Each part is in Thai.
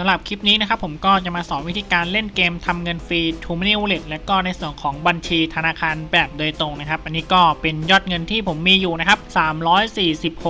สำหรับคลิปนี้นะครับผมก็จะมาสอนวิธีการเล่นเกมทำเงินฟรี t o m o n e y Wallet และก็ในส่วนของบัญชีธนาคารแบบโดยตรงนะครับ อันนี้ก็เป็นยอดเงินที่ผมมีอยู่นะครับ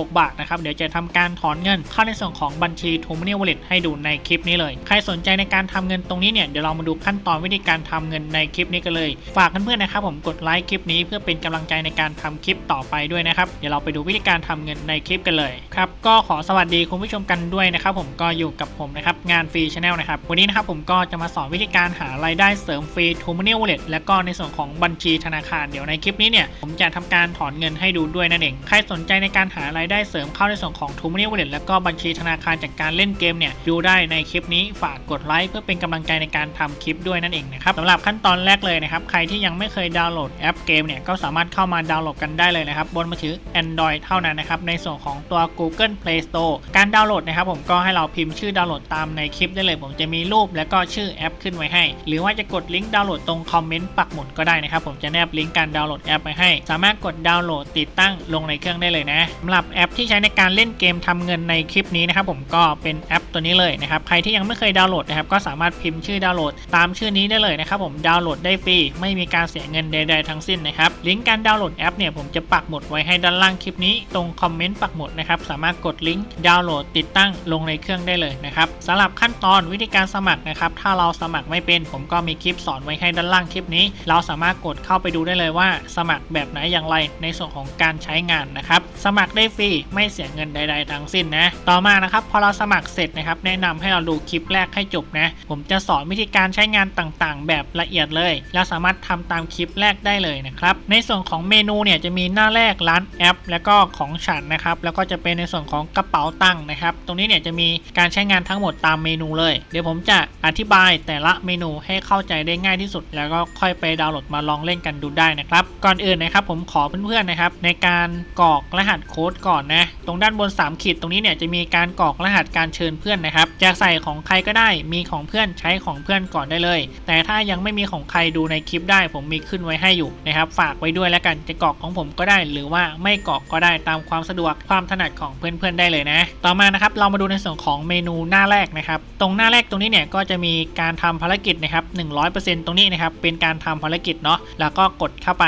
346 บาทนะครับ เดี๋ยวจะทำการถอนเงินเข้าในส่วนของบัญชี t o m o n e y Wallet ให้ดูในคลิปนี้เลย ใครสนใจในการทำเงินตรงนี้เนี่ยเดี๋ยวเรามาดูขั้นตอนวิธีการทำเงินในคลิปนี้กันเลย ฝากเพื่อนๆนะครับผมกดไลค์คลิปนี้เพื่อเป็นกำลังใจในการทำคลิปต่อไปด้วยนะครับ เดี๋ยวเราไปดูวิธีการทำเงินในคลิปกันเลยครับก็ขอสวัสดีคุณผู้ชมกันด้วยนะครับผมก็อยู่กับผมนะครับงานฟรีชาแนลนะครับ วันนี้นะครับผมก็จะมาสอนวิธีการหารายได้เสริมฟรี t o m o n e y Wallet และก็ในส่วนของบัญชีธนาคาร เดี๋ยวในคลิปนี้เนี่ยผมจะทำการถอนเงินให้ดูด้วยนั่นเอง ใครสนใจในการหารายได้เสริมเข้าในส่วนของ t o m o n e y Wallet และก็บัญชีธนาคารจากการเล่นเกมเนี่ยดูได้ในคลิปนี้ฝากกดไลค์เพื่อเป็นกำลังใจในการทำคลิปด้วยนั่นเองนะครับสำหรับขั้นตอนแรกเลยนะครับใครที่ยังไม่เคยดาวน์โหลดแอปเกมเนี่ยก็สามารถเข้ามาดาวน์โหลดกันได้เลยนะครับบนมือถือ Android เท่านั้นนะครับในส่วนของตัว Google Play Store การดาวน์โหลดนะครับผมก็ให้เราพิมพ์ชื่อดาวน์โหลดตามในคลิปได้เลย ผมจะมีรูปแล้วก็ชื่อแอปขึ้นไว้ให้ หรือว่าจะกดลิงก์ดาวน์โหลดตรงคอมเมนต์ปักหมุดก็ได้นะครับผมจะแนบลิงก์การดาวน์โหลดแอปไปให้ สามารถกดดาวน์โหลดติดตั้งลงในเครื่องได้เลยนะสำหรับแอปที่ใช้ในการเล่นเกมทำเงินในคลิปนี้นะครับผมก็เป็นแอปตัวนี้เลยนะครับใครที่ยังไม่เคยดาวน์โหลดนะครับก็สามารถพิมพ์ชื่อดาวน์โหลด ตามชื่อนี้ได้เลยนะครับผมดาวน์โหลดได้ฟรีไม่มีการเสียเงินใด ๆ ทั้งสิ้นนะครับลิงก์การดาวน์โหลดแอปเนี่ยผมจะปักหมุดไว้ให้ด้านล่างคลิปนี้ตรงคอมเมนต์ปักหมุดนะครับสามารถกดลิงก์ดาวน์โหลดติดตั้งลงในเครื่องได้เลยนะครับสำหรับขั้นตอนวิธีการสมัครนะครับ ถ้าเราสมัครไม่เป็นผมก็มีคลิปสอนไว้ให้ด้านล่างคลิปนี้ เราสามารถกดเข้าไปดูได้เลยว่า สมัครแบบไหนอย่างไรในส่วนของการใช้งานนะครับ สมัครได้ฟรีไม่เสียเงินใด ๆทั้งสิ้นนะ ต่อมานะครับพอเราสมัครเสร็จนะครับ แนะนำให้เราดูคลิปแรกให้จบนะ ผมจะสอนวิธีการใช้งานต่างๆ แบบละเอียดเลย แล้วสามารถทำตามคลิปแรกได้เลยนะครับ ในส่วนของเมนูเนี่ยจะมีหน้าแรกร้านแอป แล้วก็ของฉันนะครับ แล้วก็จะเป็นในส่วนของกระเป๋าตังค์นะครับ ตรงนี้เนี่ยจะมีการใช้งานทั้งหมดตามเมนูเลย เดี๋ยวผมจะอธิบายแต่ละเมนูให้เข้าใจได้ง่ายที่สุด แล้วก็ค่อยไปดาวน์โหลดมาลองเล่นกันดูได้นะครับ ก่อนอื่นนะครับผมขอเพื่อนๆนะครับในการกรอกรหัสโค้ดก่อนนะ ตรงด้านบน 3 ขีดตรงนี้เนี่ยจะมีการกรอกรหัสการเชิญเพื่อนนะครับ จะใส่ของใครก็ได้ มีของเพื่อนใช้ของเพื่อนก่อนได้เลย แต่ถ้ายังไม่มีของใครดูในคลิปได้ ผมมีขึ้นไว้ให้อยู่นะครับ ฝากไว้ด้วยแล้วกัน จะกรอกของผมก็ได้ หรือว่าไม่กรอกก็ได้ตามความสะดวกความถนัดของเพื่อนๆได้เลยนะ ต่อมานะครับเรามาดูในส่วนของเมนูหน้าแรกนะครับตรงหน้าแรกตรงนี้เนี่ยก็จะมีการทำภารกิจนะครับ100%ตรงนี้นะครับเป็นการทำภารกิจเนาะแล้วก็กดเข้าไป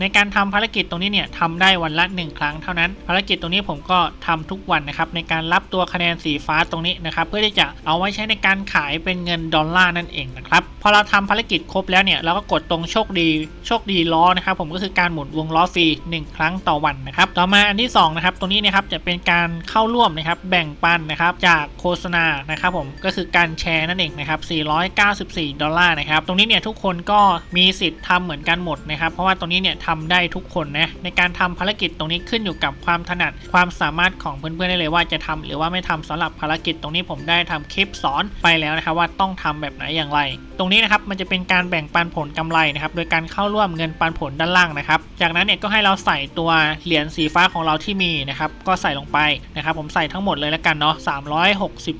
ในการทำภารกิจตรงนี้เนี่ยทำได้วันละ 1 ครั้งเท่านั้น ภารกิจตรงนี้ผมก็ทำทุกวันนะครับในการรับตัวคะแนนสีฟ้าตรงนี้นะครับเพื่อที่จะเอาไว้ใช้ในการขายเป็นเงินดอลลาร์นั่นเองนะครับพอเราทำภารกิจครบแล้วเนี่ยเราก็กดตรงโชคดีโชคดีล้อนะครับผมก็คือการหมุนวงล้อฟรี1 ครั้งต่อวันนะครับต่อมาอันที่2นะครับตรงนี้นะครับจะเป็นการเข้าร่วมนะครับแบ่งปันนะครับจากโฆษณานะครับผมก็คือการแชร์นั่นเองนะครับ494 ดอลลาร์นะครับตรงนี้เนี่ยทุกคนก็มีสิทธิ์ทำเหมือนกันหมดนะครับเพราะว่าตรงนี้เนี่ยทำได้ทุกคนนะในการทำภารกิจตรงนี้ขึ้นอยู่กับความถนัดความสามารถของเพื่อนๆได้เลยว่าจะทำหรือว่าไม่ทำสำหรับภารกิจตรงนี้ผมได้ทำคลิปสอนไปแล้วนะครับว่าต้องทำแบบไหนอย่างไรตรงนี้นะครับมันจะเป็นการแบ่งปันผลกำไรนะครับโดยการเข้าร่วมเงินปันผลด้านล่างนะครับ จากนั้นเนี่ยก็ให้เราใส่ตัวเหรียญสีฟ้าของเราที่มีนะครับก็ใส่ลงไปนะครับผมใส่ทั้งหมดเลยแล้วกันเนาะ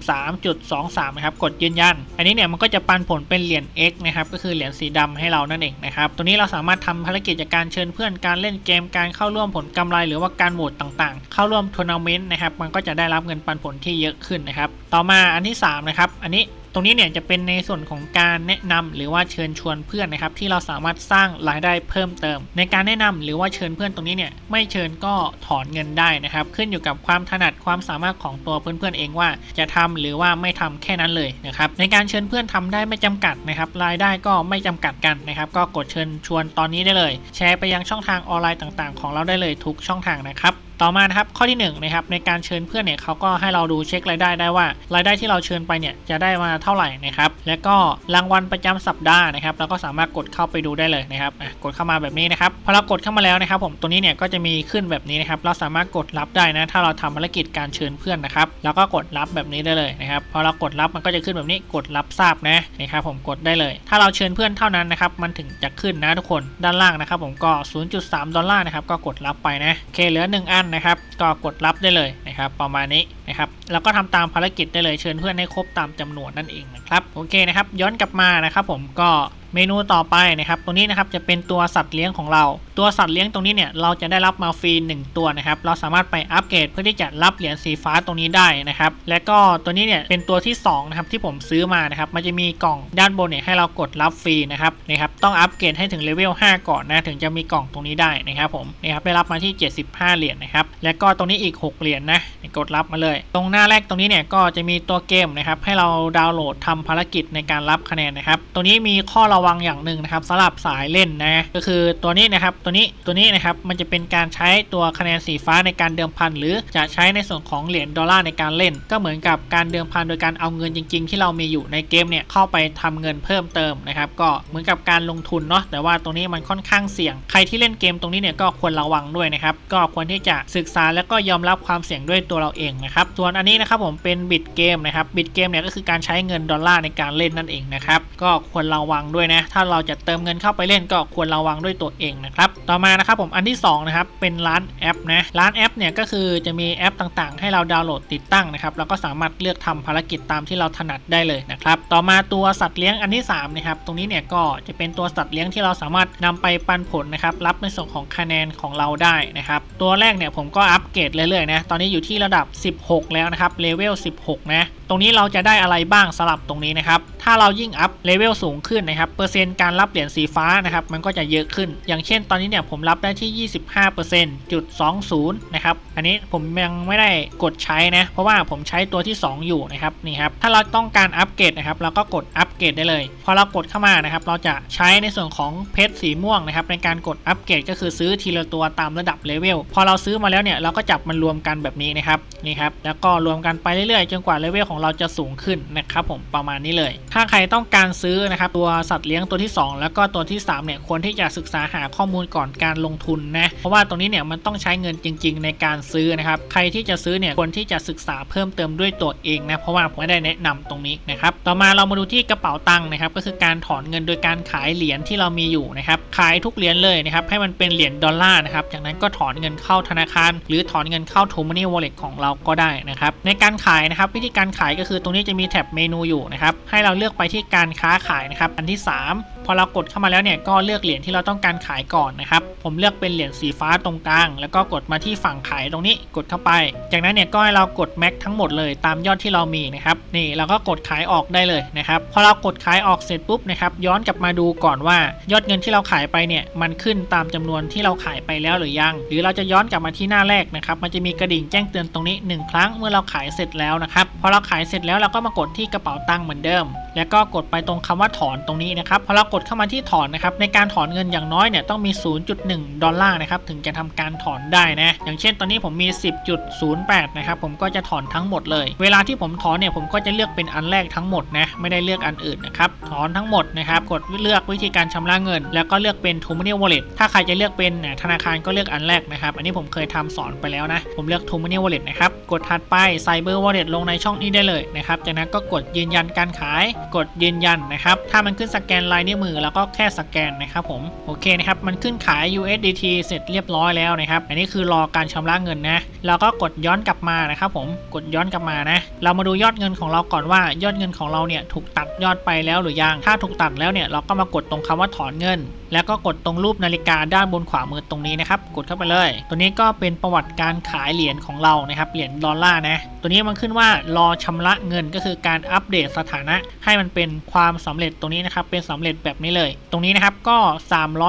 363.23นะครับกดยืนยัน อันนี้เนี่ยมันก็จะปันผลเป็นเหรียญ X นะครับก็คือเหรียญสีดำให้เรานั่นเองนะครับตัวนี้เราสามารถทำภารกิจจากการเชิญเพื่อนการเล่นเกมการเข้าร่วมผลกำไร หรือว่าการโหวตต่างๆ เข้าร่วมทัวร์นาเมนต์นะครับมันก็จะได้รับเงินปันผลที่เยอะขึ้นนะครับต่อมาอันที่3นะครับอันนี้ ตรงนี้เนี่ยจะเป็นในส่วนของการแนะนำหรือว่าเชิญชวนเพื่อนนะครับ ที่เราสามารถสร้างรายได้เพิ่มเติม ในการแนะนำหรือว่าเชิญเพื่อนตรงนี้เนี่ยไม่เชิญก็ถอนเงินได้นะครับ ขึ้นอยู่กับความถนัดความสามารถของตัวเพื่อนๆเองว่าจะทำหรือว่าไม่ทำแค่นั้นเลยนะครับในการเชิญเพื่อนทำได้ไม่จำกัดนะครับรายได้ก็ไม่จำกัดกันนะครับ ก็กดเชิญชวนตอนนี้ได้เลย แชร์ไปยังช่องทางออนไลน์ต่าง ๆ ของเราได้เลยทุกช่องทางนะครับ ต่อมานะครับข้อที่1นนะครับในการเชิญเพื่อนเนี่ยเขาก็ให้เราดูเช็ครายได้ได้ว่ารายได้ที่เราเชิญไปเนี่ยจะได้มาเท่าไหร่นะครับแล้วก็รางวัลประจำสัปดาห์นะครับเราก็สามารถกดเข้าไปดูได้เลยนะครับกดเข้ามาแบบนี้นะครับพอเรากดเข้ามาแล้วนะครับ ผมตัวนี้เนี่ยก็จะมีขึ้นแบบนี้นะครับเราสามารถกดรับได้นะถ้าเราทำภารกิจการเชิญเพื่อนนะครับแล้วก็กดรับแบบนี้ได้เลยนะครับพอเรากดรับมันก็จะขึ้นแบบนี้กดรับทราบนะนะครับผมกดได้เลย ถ้าเราเชิญเพื่อนเท่านั้นนะครับมันถึงจะขึ้นนะทุกคนด้านล่างนะครับ ผมก็ 0.3 ดอลลาร์นะครับก็กดรับไปนะโอเคเหลือ 1 อันนะครับ ก็กดรับได้เลยนะครับ ประมาณนี้นะครับ แล้วก็ทำตามภารกิจได้เลยเชิญเพื่อนให้ครบตามจำนวนนั่นเองนะครับ โอเคนะครับ ย้อนกลับมานะครับ ผมก็ เมนูต่อไปนะครับตรงนี้นะครับจะเป็นตัวสัตว์เลี้ยงของเรา ตัวสัตว์เลี้ยงตรงนี้เนี่ยเราจะได้รับมาฟรี1ตัวนะครับเราสามารถไปอัปเกรดเพื่อที่จะรับเหรียญสีฟ้าตรงนี้ได้นะครับและก็ตัวนี้เนี่ยเป็นตัวที่2นะครับที่ผมซื้อมานะครับมันจะมีกล่องด้านบนเนี่ยให้เรากดรับฟรีนะครับนะครับต้องอัปเกรดให้ถึงเลเวล5ก่อนนะถึงจะมีกล่องตรงนี้ได้นะครับผมนะครับได้รับมาที่ 75 เหรียญนะครับและก็ตรงนี้อีก 6 เหรียญนะกดรับมาเลย ตรงหน้าแรกตรงนี้เนี่ยก็จะมีตัวเกมนะครับให้เราดาวน์โหลดทำภารกิจในการรับคะแนนนะครับตรงนี้มีข้อระวังอย่างหนึ่งนะครับสำหรับสายเล่นนะก็คือตัวนี้นะครับตัวนี้ตัวนี้นะครับมันจะเป็นการใช้ตัวคะแนนสีฟ้าในการเดิมพันหรือจะใช้ในส่วนของเหรียญดอลลาร์ในการเล่น ก็เหมือนกับการเดิมพันโดยการเอาเงินจริง ๆ ที่เรามีอยู่ในเกมเนี่ยเข้าไปทำเงินเพิ่มเติมนะครับก็เหมือนกับการลงทุนเนาะแต่ว่าตรงนี้มันค่อนข้างเสี่ยง ใครที่เล่นเกมตรงนี้เนี่ยก็ควรระวังด้วยนะครับก็ควรที่จะศึกษาแล้วก็ยอมรับความเสี่ยงด้วยตัวเราเองนะครับส่วนอันนี้นะครับผมเป็นบิตเกมนะครับบิตเกมเนี่ยก็คือการใช้เงินดอลลาร์ในการเล่นนั่นเองนะครับก็ควรระวังด้วยนะถ้าเราจะเติมเงินเข้าไปเล่นก็ควรระวังด้วยตัวเองนะครับต่อมานะครับผมอันที่สองนะครับเป็นร้านแอปนะร้านแอปเนี่ยก็คือจะมีแอปต่างๆ ให้เราดาวน์โหลดติดตั้งนะครับแล้วก็สามารถเลือกทำภารกิจตามที่เราถนัดได้เลยนะครับต่อมาตัวสัตว์เลี้ยงอันที่3นะครับตรงนี้เนี่ยก็จะเป็นตัวสัตว์เลี้ยงที่เราสามารถนำไปปันผลนะครับรับในส่วนของคะแนนของเราได้นะครับตัวแรกเนี่ยผมก็อัปเกรดเรื่อยๆนะตอนนี้อยู่ที่ระดับ 16 แล้วนะครับเลเวล 16 นะตรงนี้เราจะได้อะไรบ้างสลับตรงนี้นะครับ ถ้าเรายิ่งอัพเลเวลสูงขึ้นนะครับ เปอร์เซ็นต์การรับเหรียญสีฟ้านะครับ มันก็จะเยอะขึ้น อย่างเช่นตอนนี้เนี่ยผมรับได้ที่ 25%จุด20 นะครับ อันนี้ผมยังไม่ได้กดใช้นะ เพราะว่าผมใช้ตัวที่ 2 อยู่นะครับ นี่ครับ ถ้าเราต้องการอัปเกรดนะครับ เราก็กดอัปเกรดได้เลย พอเรากดเข้ามานะครับ เราจะใช้ในส่วนของเพชรสีม่วงนะครับในการกดอัปเกรดก็คือซื้อทีละตัวตามระดับเลเวล พอเราซื้อมาแล้วเนี่ย เราก็จับมันรวมกันแบบนี้นะครับ นี่ครับ แล้วก็รวมกันไปเรื่อยๆ จนกว่าเลเวลของเราจะสูงขึ้นนะครับผมประมาณนี้เลย ถ้าใครต้องการซื้อนะครับตัวสัตว์เลี้ยงตัวที่ 2 แล้วก็ตัวที่3เนี่ยควรที่จะศึกษาหาข้อมูลก่อนการลงทุนนะเพราะว่าตรงนี้เนี่ยมันต้องใช้เงินจริง ๆ ในการซื้อนะครับใครที่จะซื้อเนี่ยควรที่จะศึกษาเพิ่มเติมด้วยตัวเองนะเพราะว่าผมไม่ได้แนะนำตรงนี้นะครับต่อมาเรามาดูที่กระเป๋าตังค์นะครับก็คือการถอนเงินโดยการขายเหรียญที่เรามีอยู่นะครับขายทุกเหรียญเลยนะครับให้มันเป็นเหรียญดอลลาร์นะครับจากนั้นก็ถอนเงินเข้าธนาคาร หรือถอนเงินเข้า t o m o n e y Wallet ของเราก็ได้นะครับในการขายนะครับวิธีการขายก็คือตรงนี้จะมีแท็บเมนูอยู่นะครับให้เราเลือกไปที่การค้าขายนะครับอันที่ 3 พอเรากดเข้ามาแล้วเนี่ยก็เลือกเหรียญที่เราต้องการขายก่อนนะครับ ผมเลือกเป็นเหรียญสีฟ้าตรงกลาง แล้วก็กดมาที่ฝั่งขายตรงนี้กดเข้าไป จากนั้นเนี่ยก็ให้เรากดแม็กทั้งหมดเลยตามยอดที่เรามีนะครับนี่เราก็กดขายออกได้เลยนะครับพอเรากดขายออกเสร็จปุ๊บนะครับย้อนกลับมาดูก่อนว่ายอดเงินที่เราขายไปเนี่ยมันขึ้นตามจำนวนที่เราขายไปแล้วหรือยัง หรือเราจะย้อนกลับมาที่หน้าแรกนะครับมันจะมีกระดิ่งแจ้งเตือนตรงนี้หนึ่งครั้งเมื่อเราขายเสร็จแล้วนะครับพอเราขายเสร็จแล้วเราก็มากดที่กระเป๋าตังค์เหมือนเดิม แล้วก็กดไปตรงคำว่าถอนตรงนี้นะครับพอเรากดเข้ามาที่ถอนนะครับในการถอนเงินอย่างน้อยเนี่ยต้องมี 0.1 ดอลลาร์นะครับถึงจะทำการถอนได้นะอย่างเช่นตอนนี้ผมมี 10.08 นะครับผมก็จะถอนทั้งหมดเลย เวลาที่ผมถอนเนี่ยผมก็จะเลือกเป็นอันแรกทั้งหมดนะไม่ได้เลือกอันอื่นนะครับถอนทั้งหมดนะครับกดเลือกวิธีการชำระเงิน แล้วก็เลือกเป็น t o m o n e y Wallet ถ้าใครจะเลือกเป็นธนาคารก็เลือกอันแรกนะครับอันนี้ผมเคยทำสอนไปแล้วนะผมเลือก t o m o n e y Wallet นะครับกดถัดไป Cyber Wallet ลงในช่องนี้ได้เลยนะครับจากนั้นก็กดยืนยันการขาย กดยืนยันนะครับถ้ามันขึ้นสแกนลายนิ้วมือแล้วก็แค่สแกนนะครับผมโอเคนะครับมันขึ้นขาย USDT เสร็จเรียบร้อยแล้วนะครับ อันนี้คือรอการชำระเงินนะเราก็กดย้อนกลับมานะครับผมกดย้อนกลับมานะ เรามาดูยอดเงินของเราก่อนว่ายอดเงินของเราเนี่ยถูกตัดยอดไปแล้วหรือยังถ้าถูกตัดแล้วเนี่ยเราก็มากดตรงคำว่าถอนเงิน แล้วก็กดตรงรูปนาฬิกาด้านบนขวามือตรงนี้นะครับกดเข้าไปเลย ตัวนี้ก็เป็นประวัติการขายเหรียญของเรานะครับเหรียญดอลลาร์นะตัวนี้มันขึ้นว่ารอชำระเงินก็คือการอัปเดตสถานะให้มันเป็นความสำเร็จตรงนี้นะครับเป็นสำเร็จแบบนี้เลย ตรงนี้นะครับก็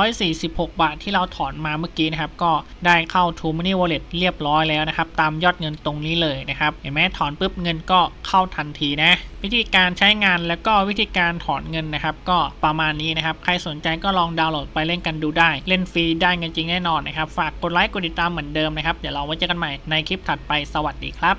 346 บาทที่เราถอนมาเมื่อกี้นะครับ ก็ได้เข้า t o Money Wallet เรียบร้อยแล้วนะครับ ตามยอดเงินตรงนี้เลยนะครับ เห็นไหมถอนปุ๊บเงินก็เข้าทันทีนะ วิธีการใช้งานแล้วก็วิธีการถอนเงินนะครับ ก็ประมาณนี้นะครับ ใครสนใจก็ลองดาวน์โหลดไปเล่นกันดูได้ เล่นฟรีได้เงินจริงแน่นอนนะครับ ฝากกดไลค์กดติดตามเหมือนเดิมนะครับ เดี๋ยวเราไว้เจอกันใหม่ในคลิปถัดไป สวัสดีครับ